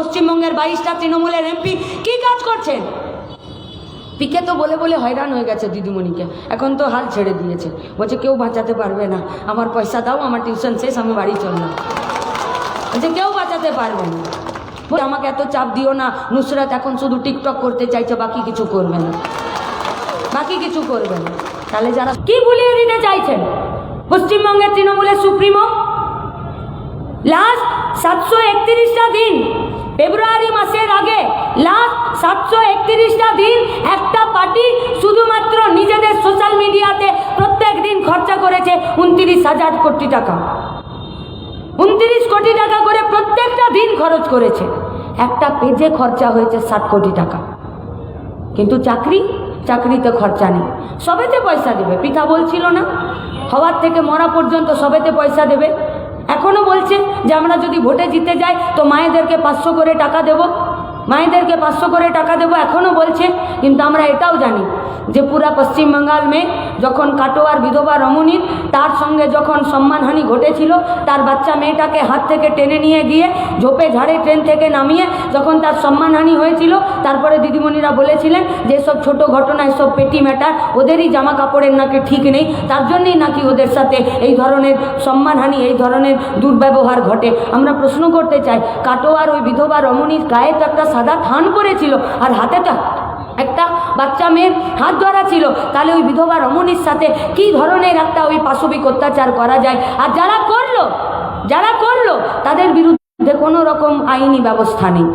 পশ্চিমবঙ্গের বাইশটা তৃণমূলের এমপি কি কাজ করছেন? পিকে তো বলে বলে হয়রান হয়ে গেছে দিদিমণিকে। এখন তো হাল ছেড়ে দিয়েছে। বলছে কেউ বাঁচাতে পারবে না। আমার পয়সা দাও আমার টিউশন শেষ আমি বাড়ি চললাম। বলছে কেউ বাঁচাতে পারবে না। বলে, আমাকে এত চাপ দিও না। নুসরাত এখন শুধু টিকটক করতে চাইছে বাকি কিছু করবে না। বাকি কিছু করবে না। তাহলে যারা কি ভুলিয়ে দিতে চাইছেন? পশ্চিমবঙ্গের তৃণমূলের সুপ্রিমো? লাস্ট সাতশো একত্রিশটা দিন। ফেব্রুয়ারি মাসের আগে লাস্ট সাতশো একত্রিশটা দিন একটা পার্টি শুধুমাত্র নিজেদের সোশ্যাল মিডিয়াতে প্রত্যেক দিন খরচা করেছে উনত্রিশ হাজার কোটি টাকা। উনত্রিশ কোটি টাকা করে প্রত্যেকটা দিন খরচ করেছে। একটা পেজে খরচা হয়েছে ষাট কোটি টাকা। কিন্তু চাকরি? চাকরিতে খরচা নেই। সবেতে পয়সা দেবে, পিতা বলছিল না, হওয়ার থেকে মরা পর্যন্ত সবেতে পয়সা দেবে। এখনও বলছে যে আমরা যদি ভোটে জিতে যাই তো মায়েদেরকে পাঁচশো করে টাকা দেব। মায়েদেরকে পাঁচশো করে টাকা দেবো এখনও বলছে, কিন্তু আমরা এটাও জানি যে পুরা পশ্চিম মেয়ে যখন কাটোয়ার বিধবা রমণীর, তার সঙ্গে যখন সম্মানহানি ঘটেছিল, তার বাচ্চা মেয়েটাকে হাত থেকে টেনে নিয়ে গিয়ে ঝোপে ঝাড়ে ট্রেন থেকে নামিয়ে যখন তার সম্মানহানি হয়েছিল, তারপরে দিদিমণিরা বলেছিলেন যে সব ছোট ঘটনা, এসব পেটি ম্যাটার ওদেরই জামা কাপড়ের নাকি ঠিক নেই, তার জন্যই নাকি ওদের সাথে এই ধরনের সম্মানহানি, এই ধরনের দুর্ব্যবহার ঘটে। আমরা প্রশ্ন করতে চাই, কাটোয়ার ওই বিধবা রমণীর গায়ে তো একটা সাদা থান পরেছিল আর হাতে তো একটা বাচ্চা মেয়ের হাত ধরা ছিল। তাহলে ওই বিধবা রমণীর সাথে কি ধরনের একটা ওই পাশবিক অত্যাচার করা যায়? আর যারা করল যারা করল, তাদের বিরুদ্ধে কোনো রকম আইনি ব্যবস্থা নেই।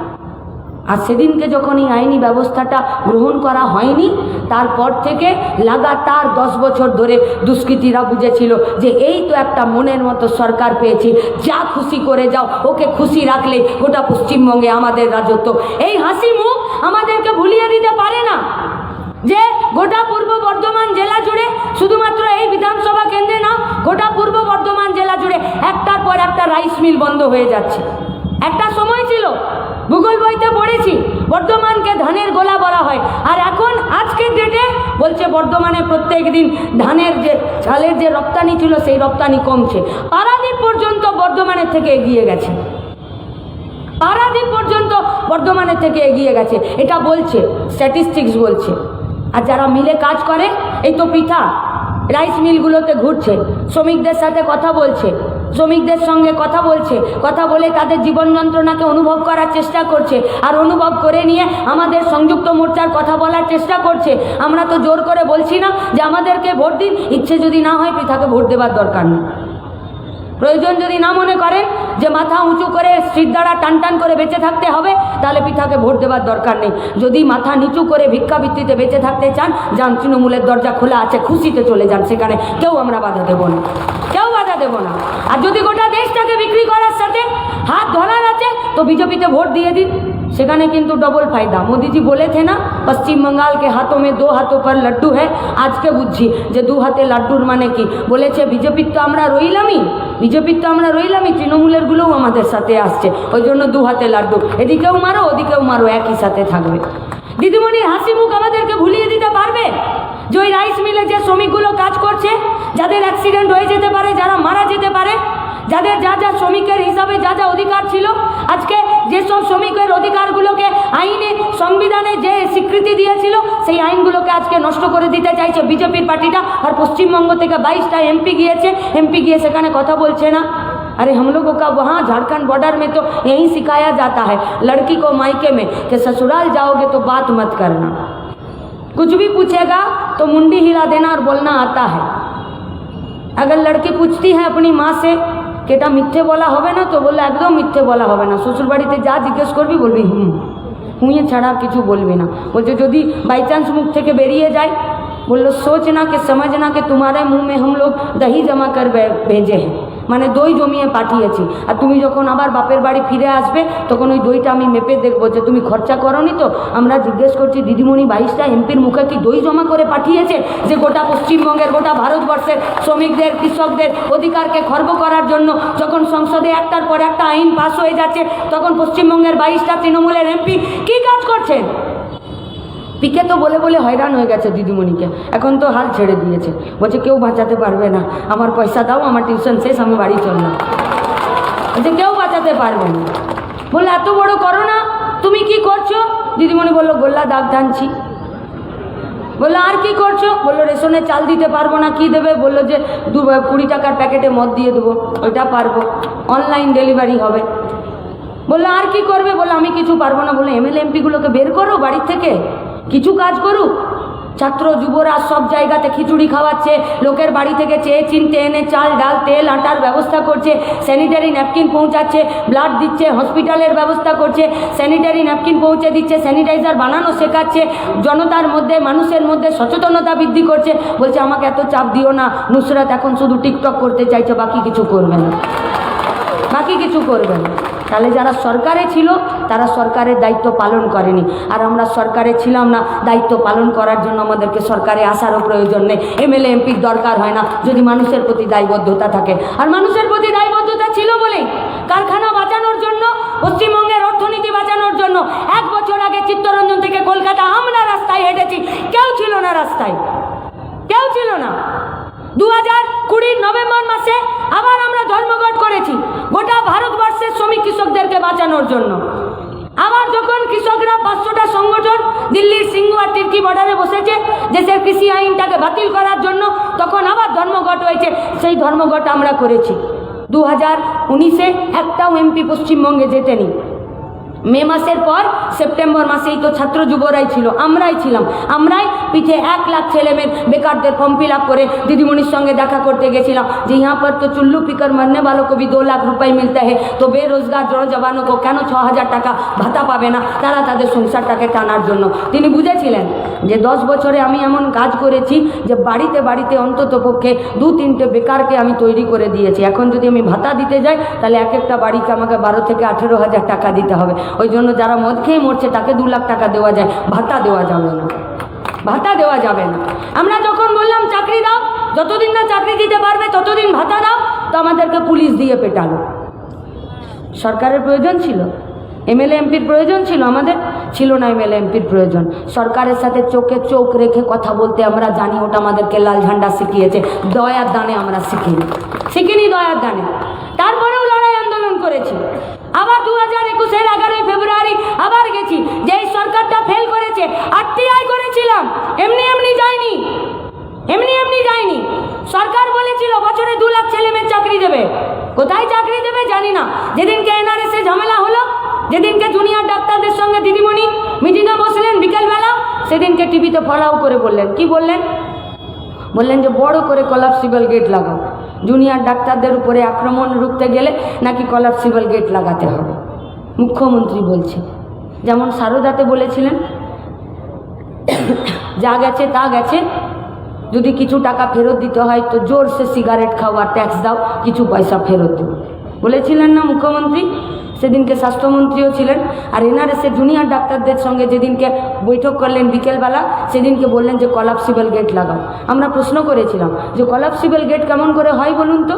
আর সেদিনকে যখন এই আইনি ব্যবস্থাটা গ্রহণ করা হয়নি, তারপর থেকে লাগাতার দশ বছর ধরে দুষ্কৃতীরা বুঝেছিল যে এই তো একটা মনের মতো সরকার পেয়েছি, যা খুশি করে যাও, ওকে খুশি রাখলে গোটা পশ্চিমবঙ্গে আমাদের রাজত্ব। এই হাসি মুখ আমাদেরকে ভুলিয়ে দিতে পারে না। যে গোটা পূর্ব বর্ধমান জেলা জুড়ে শুধুমাত্র এই বিধানসভা কেন্দ্রে না, গোটা পূর্ব বর্ধমান জেলা জুড়ে একটার পর একটা রাইস মিল বন্ধ হয়ে যাচ্ছে। একটা সময় ছিল ভূগোল বইতে পড়েছি। বর্ধমানকে ধানের গোলা বলা হয়। আর এখন আজকের ডেটে বলছে বর্ধমানে প্রত্যেক দিন ধানের যে চালের যে রপ্তানি ছিল, সেই রপ্তানি কমছে। পারাদ্বীপ পর্যন্ত বর্ধমানের থেকে এগিয়ে গেছে। পারাদ্বীপ পর্যন্ত বর্ধমানের থেকে এগিয়ে গেছে। এটা বলছে স্ট্যাটিস্টিক্স বলছে। আর যারা মিলে কাজ করে, এই তো পিঠা রাইস মিলগুলোতে ঘুরছে, শ্রমিকদের সাথে কথা বলছে শ্রমিকদের সঙ্গে কথা বলছে, কথা বলে তাদের জীবন যন্ত্রণাকে অনুভব করার চেষ্টা করছে আর অনুভব করে নিয়ে আমাদের সংযুক্ত মোর্চার কথা বলার চেষ্টা করছে। আমরা তো জোর করে বলছি না যে আমাদেরকে ভোট দিন, ইচ্ছে যদি না হয় পৃথাকে ভোট দেওয়ার দরকার নেই। প্রয়োজন যদি না মনে করেন যে মাথা উঁচু করে স্ত্রীর দ্বারা টান টান করে বেঁচে থাকতে হবে, তাহলে পিঠাকে ভোট দেওয়ার দরকার নেই। যদি মাথা নিচু করে ভিক্ষাবৃত্তিতে বেঁচে থাকতে চান, যান, তৃণমূলের দরজা খোলা আছে, খুশিতে চলে যান। সেখানে কেউ আমরা বাধা দেব না। কেউ বাধা দেব না। আর যদি গোটা দেশটাকে বিক্রি করার সাথে হাত ধরার আছে, তো বিজেপিতে ভোট দিয়ে দিন। সেখানে কিন্তু ডবল ফায়দা। মোদিজি বলেছে না, পশ্চিম বঙ্গালকে হাতো মে দু হাতো পর লাড্ডু হ্যাঁ আজকে বুঝছি যে দু হাতে লাড্ডুর মানে কি। বলেছে বিজেপির তো আমরা রইলামই বিজেপির তো আমরা রইলামই তৃণমূলেরগুলোও আমাদের সাথে আসছে, ওই জন্য দু হাতে লাড্ডু। এদিকেও মারো, ওদিকেও মারো, একই সাথে থাকবে। দিদিমণির হাসি মুখ আমাদেরকে ভুলিয়ে দিতে পারবে? যে ওই রাইস মিলে যে শ্রমিকগুলো কাজ করছে, যাদের অ্যাক্সিডেন্ট হয়ে যেতে পারে, যারা মারা যেতে পারে, যাদের যা যা শ্রমিকের হিসাবে যা যা অধিকার ছিল, আজকে যেসব শ্রমিকের অধিকারগুলোকে আইনে সংবিধানে যে স্বীকৃতি দিয়েছিল সেই আইনগুলোকে আজকে নষ্ট করে দিতে চাইছে বিজেপির পার্টিটা আর পশ্চিমবঙ্গ থেকে বাইশটা এমপি গিয়েছে এমপি গিয়ে সেখানে কথা বলছে না अरे हम लोगों का वहाँ झारखंड बॉर्डर में तो यही सिखाया जाता है लड़की को मायके में कि ससुराल जाओगे तो बात मत करना कुछ भी पूछेगा तो मुंडी हिला देना और बोलना आता है अगर लड़की पूछती है अपनी माँ से कि এটা মিথ্যে বলা হবে না তো বললে একদম মিথ্যে বলা হবে না শ্বশুর বাড়িতে যা জিজ্ঞেস করবি বলবি হুম হুঁয়ে ছাড়া আর কিছু বলবি না বলছে যদি বাই চান্স মুখ থেকে বেরিয়ে যায় বললো सोचना कि समझना कि तुम्हारे मुंह में हम लोग दही जमा कर भे- भेजे हैं মানে দই জমিয়ে পাঠিয়েছি। আর তুমি যখন আবার বাপের বাড়ি ফিরে আসবে, তখন ওই দইটা আমি মেপে দেখব যে তুমি খরচা করনি তো। আমরা জিজ্ঞেস করছি, দিদিমণি, বাইশটা এমপির মুখে কি দই জমা করে পাঠিয়েছে যে গোটা পশ্চিমবঙ্গের, গোটা ভারতবর্ষের শ্রমিকদের, কৃষকদের অধিকারকে খর্ব করার জন্য যখন সংসদে একটার পর একটা আইন পাস হয়ে যাচ্ছে, তখন পশ্চিমবঙ্গের বাইশটা তৃণমূলের এমপি কি কাজ করছেন? পিকে তো বলে বলে হয়রান হয়ে গেছে দিদিমণিকে। এখন তো হাল ছেড়ে দিয়েছে। বলছে, কেউ বাঁচাতে পারবে না। আমার পয়সা দাও, আমার টিউশন শেষ, আমি বাড়ি চললাম। বলছে, কেউ বাঁচাতে পারবে না। বলল, এত বড় করো না। তুমি কি করছ? দিদিমণি বলল, গোল্লা দাগ টানছি। বলল, আর কি করছ? বলল, রেশনে চাল দিতে পারব না, কি দেবে? বলল যে, দু কুড়ি টাকার প্যাকেটে মদ দিয়ে দেবো, ওইটা পারব। অনলাইন ডেলিভারি হবে। বলল, আর কি করবে? বলল, আমি কিছু পারব না। বলল এমএলএ এমপিগুলোকে বের করো বাড়ির থেকে। কিছু কাজ করুক। ছাত্র যুবরা সব জায়গাতে খিচুড়ি খাওয়াচ্ছে, লোকের বাড়ি থেকে চেয়ে চিনতে এনে চাল, ডাল, তেল, আটার ব্যবস্থা করছে স্যানিটারি ন্যাপকিন পৌঁছাচ্ছে ব্লাড দিচ্ছে হসপিটালের ব্যবস্থা করছে স্যানিটারি ন্যাপকিন পৌঁছে দিচ্ছে স্যানিটাইজার বানানো শেখাচ্ছে, জনতার মধ্যে, মানুষের মধ্যে সচেতনতা বৃদ্ধি করছে। বলছে, আমাকে এত চাপ দিও না, নুসরাত এখন শুধু টিকটক করতে চাইছে, বাকি কিছু করবে না। বাকি কিছু করবে না। তাহলে যারা সরকারে ছিল, তারা সরকারের দায়িত্ব পালন করেনি। আর আমরা সরকারে ছিলাম না, দায়িত্ব পালন করার জন্য আমাদেরকে সরকারে আসারও প্রয়োজন নেই। এমএলএ, এমপির দরকার হয় না, যদি মানুষের প্রতি দায়বদ্ধতা থাকে। আর মানুষের প্রতি দায়বদ্ধতা ছিল বলেই কারখানা বাঁচানোর জন্য, পশ্চিমবঙ্গের অর্থনীতি বাঁচানোর জন্য এক বছর আগে চিত্তরঞ্জন থেকে কলকাতা আমরা রাস্তায় হেঁটেছি। কেউ ছিল না রাস্তায়। কেউ ছিল না। দু হাজার কুড়ির নভেম্বর মাসে আবার আমরা ধর্মঘট করেছি। গোটা ভারতবর্ষের শ্রমিক কৃষকদেরকে বাঁচানোর জন্য। আবার যখন কৃষকরা পাঁচশোটা সংগঠন দিল্লির সিঙ্গু আর তির্কি বর্ডারে বসেছে, দেশের কৃষি আইনটাকে বাতিল করার জন্য, তখন আবার ধর্মঘট হয়েছে। সেই ধর্মঘট আমরা করেছি। দু হাজার উনিশে একটাও এমপি পশ্চিমবঙ্গে যেতেনি মে মাসের পর সেপ্টেম্বর মাসেই তো ছাত্র যুবরাই ছিল আমরাই ছিলাম আমরাই পিঠে এক লাখ ছেলে মেয়ে বেকারদের ফর্ম ফিল আপ করে দিদিমণির সঙ্গে দেখা করতে গেছিলাম যে यहाँ पर तो चुल्लू पिकर मरने वालों को भी दो लाख रुपए मिलता है तो বেরোজগার জনজবানও को কেন ছ হাজার টাকা ভাতা পাবে না তারা তাদের সংসারটাকে টানার জন্য তিনি বুঝেছিলেন যে দশ বছরে আমি এমন কাজ করেছি যে বাড়িতে বাড়িতে অন্তত পক্ষে দু তিনটে বেকারকে আমি তৈরি করে দিয়েছি এখন যদি আমি ভাতা দিতে যাই তাহলে এক একটা বাড়িকে আমাকে বারো থেকে আঠেরো হাজার টাকা দিতে হবে ওই জন্য যারা মদ খেয়ে মরছে, তাকে দু লাখ টাকা দেওয়া যায়। ভাতা দেওয়া যাবে না। ভাতা দেওয়া যাবে না। আমরা যখন বললাম, চাকরি দাও, যতদিন না চাকরি দিতে পারবে, ততদিন ভাতা দাও, তো আমাদেরকে পুলিশ দিয়ে পেটালো। সরকারের প্রয়োজন ছিল। এমএলএ এমপির প্রয়োজন ছিল আমাদের? ছিল না এমএলএ এমপির প্রয়োজন। সরকারের সাথে চোখে চোখ রেখে কথা বলতে আমরা জানি, ওটা আমাদেরকে লাল ঝান্ডা শিখিয়েছে। দয়ার দানে আমরা শিখিনি। শিখিনি দয়ার দানে। তারপরেও লড়াই আন্দোলন করেছি। আবার দু হাজার একুশের এগারোই ফেব্রুয়ারি আবার গেছি। যেই সরকারটা ফেল করেছে, আরটিআই করেছিলাম। এমনি এমনি যায়নি। এমনি এমনি যায়নি। সরকার বলেছিল, বছরে দু লাখ ছেলে মেয়ে চাকরি দেবে। কোথায় চাকরি দেবে জানি না। যেদিনকে এনআরএসে ঝামেলা হলো, যেদিনকে জুনিয়র ডাক্তারদের সঙ্গে দিদিমণি মিটিংয়ে বসলেন বিকেলবেলা, সেদিনকে টিভিতে ফলাও করে বললেন। কি বললেন? বললেন যে, বড় করে কলাপসিবল গেট লাগাও। জুনিয়র ডাক্তারদের উপরে আক্রমণ রুখতে গেলে নাকি কলাপসিবল গেট লাগাতে হবে। মুখ্যমন্ত্রী বলছে। যেমন সারদাতে বলেছিলেন, যা গেছে তা গেছে, যদি কিছু টাকা ফেরত দিতে হয় তো জোরসে সিগারেট খাও আর ট্যাক্স দাও, কিছু পয়সা ফেরত দেবো। বলেছিলেন না মুখ্যমন্ত্রী? সেদিনকে স্বাস্থ্যমন্ত্রীও ছিলেন আর এনআরএসের জুনিয়র ডাক্তারদের সঙ্গে যেদিনকে বৈঠক করলেন বিকেলবেলা, সেদিনকে বললেন যে কলাপসিবল গেট লাগাও। আমরা প্রশ্ন করেছিলাম যে কলাপসিবল গেট কেমন করে হয় বলুন তো?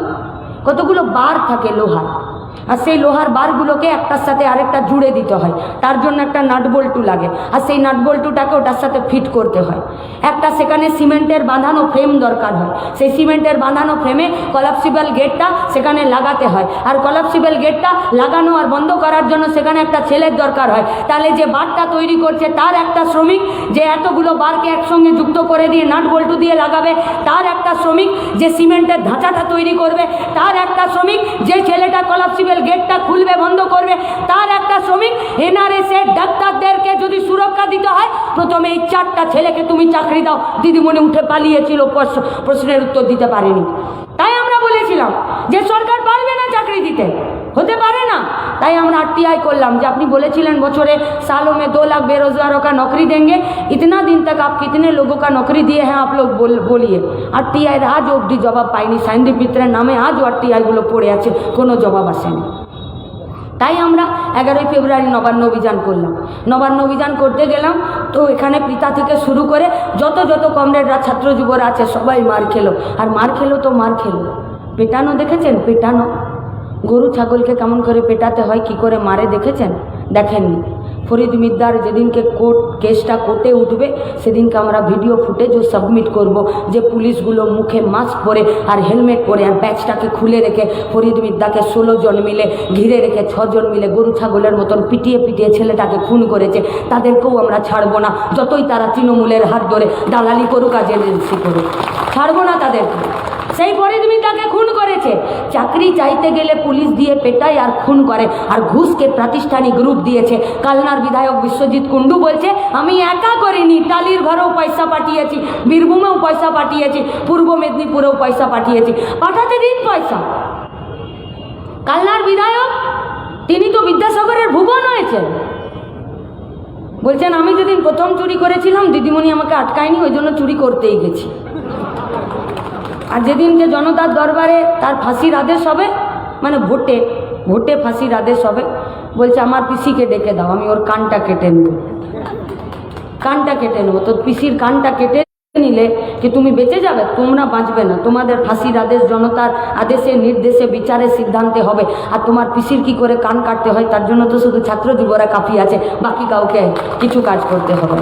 কতগুলো বার থাকে লোহার। আর সেই লোহার বারগুলোকে একটার সাথে আরেকটা জুড়ে দিতে হয়। তার জন্য একটা নাটবল্টু লাগে। আর সেই নাটবল্টুটাকে ওটার সাথে ফিট করতে হয়। একটা সেখানে সিমেন্টের বাঁধানো ফ্রেম দরকার হয়। সেই সিমেন্টের বাঁধানো ফ্রেমে কলাপসিবল গেটটা সেখানে লাগাতে হয়। আর কলাপসিবল গেটটা লাগানো আর বন্ধ করার জন্য সেখানে একটা ছেলের দরকার হয়। তাহলে যে বারটা তৈরি করছে, তার একটা শ্রমিক যে এতগুলো বারকে একসঙ্গে যুক্ত করে দিয়ে নাট বল্টু দিয়ে লাগাবে, তার একটা শ্রমিক যে সিমেন্টের ধাঁচাটা তৈরি করবে, তার একটা শ্রমিক যে ছেলেটা কলাপসিবল গেটটা খুলবে, বন্ধ করবে, তার একটা শ্রমিক এনআরএসের ডাক্তারদেরকে যদি সুরক্ষা দিতে হয়, প্রথমে এই চারটা ছেলেকে তুমি চাকরি দাও। দিদিমণি উঠে পালিয়েছিল, প্রশ্ন- প্রশ্নের উত্তর দিতে পারেনি। তাই আমরা বলেছিলাম যে সরকার পারবে না চাকরি দিতে। হতে পারে না তাই আমরা आरटीआई করলাম যে আপনি বলেছিলেন বছরে सालों में दो लाख बेरोजगारों का नौकरी देंगे इतना दिन तक आप कितने लोगों का नौकरी दिए हैं आप लोग बोल बोलिए आरटीआई আজ অবধি জবাব পাইনি সাইন্দীপ মিত্রের নামে আজও আরটিআইগুলো পড়ে আছে কোনো জবাব আসেনি তাই আমরা এগারোই ফেব্রুয়ারি নবান্ন অভিযান করলাম নবান্ন অভিযান করতে গেলাম তো এখানে পিতা থেকে শুরু করে যত যত কমরেডরা ছাত্র যুবরা আছে সবাই মার খেলো আর মার খেলো তো মার খেলো পেটানো দেখেছেন পেটানো গরু ছাগলকে কেমন করে পেটাতে হয়, কি করে মারে দেখেছেন? দেখেননি। ফরিদ মিদ্দার যেদিনকে কোর্ট কেসটা কোর্টে উঠবে, সেদিনকে আমরা ভিডিও ফুটেজও সাবমিট করব যে পুলিশগুলো মুখে মাস্ক পরে আর হেলমেট পরে আর ব্যাচটাকে খুলে রেখে ফরিদ মিদ্দাকে ষোলো জন মিলে ঘিরে রেখে ছজন মিলে গরু ছাগলের মতন পিটিয়ে পিটিয়ে ছেলেটাকে খুন করেছে, তাদেরকেও আমরা ছাড়বো না। যতই তারা তৃণমূলের হাত ধরে দালালি করুক আর এজেন্সি করুক, ছাড়বো না তাদেরকে। সেই ফরিদ তাকে খুন করেছে। চাকরি চাইতে গেলে পুলিশ দিয়ে পেটায় আর খুন করে। আর ঘুষকে প্রাতিষ্ঠানিক রূপ দিয়েছে। কালনার বিধায়ক বিশ্বজিৎ কুণ্ডু বলছে, আমি একা করিনি, টালির ঘরেও পয়সা পাঠিয়েছি, বীরভূমেও পয়সা পাঠিয়েছি, পূর্ব মেদিনীপুরেও পয়সা পাঠিয়েছি। পাঠাতে দিন পয়সা। কালনার বিধায়ক, তিনি তো বিদ্যাসাগরের ভুবন হয়েছেন। বলছেন, আমি যেদিন প্রথম চুরি করেছিলাম, দিদিমণি আমাকে আটকায়নি, ওই জন্য চুরি করতেই গেছি। আর যেদিনকে জনতার দরবারে তার ফাঁসির আদেশ হবে মানে ভোটে ভোটে ফাঁসির আদেশ হবে, বলছে, আমার পিসিকে ডেকে দাও, আমি ওর কানটা কেটে নেব। কানটা কেটে নেব। তো পিসির কানটা কেটে নিলে যে তুমি বেঁচে যাবে, তোমরা বাঁচবে না। তোমাদের ফাঁসির আদেশ জনতার আদেশে, নির্দেশে বিচারের সিদ্ধান্তে হবে। আর তোমার পিসির কি করে কান কাটতে হয়, তার জন্য তো শুধু ছাত্র যুবরা কাফি আছে, বাকি কাউকে কিছু কাজ করতে হবে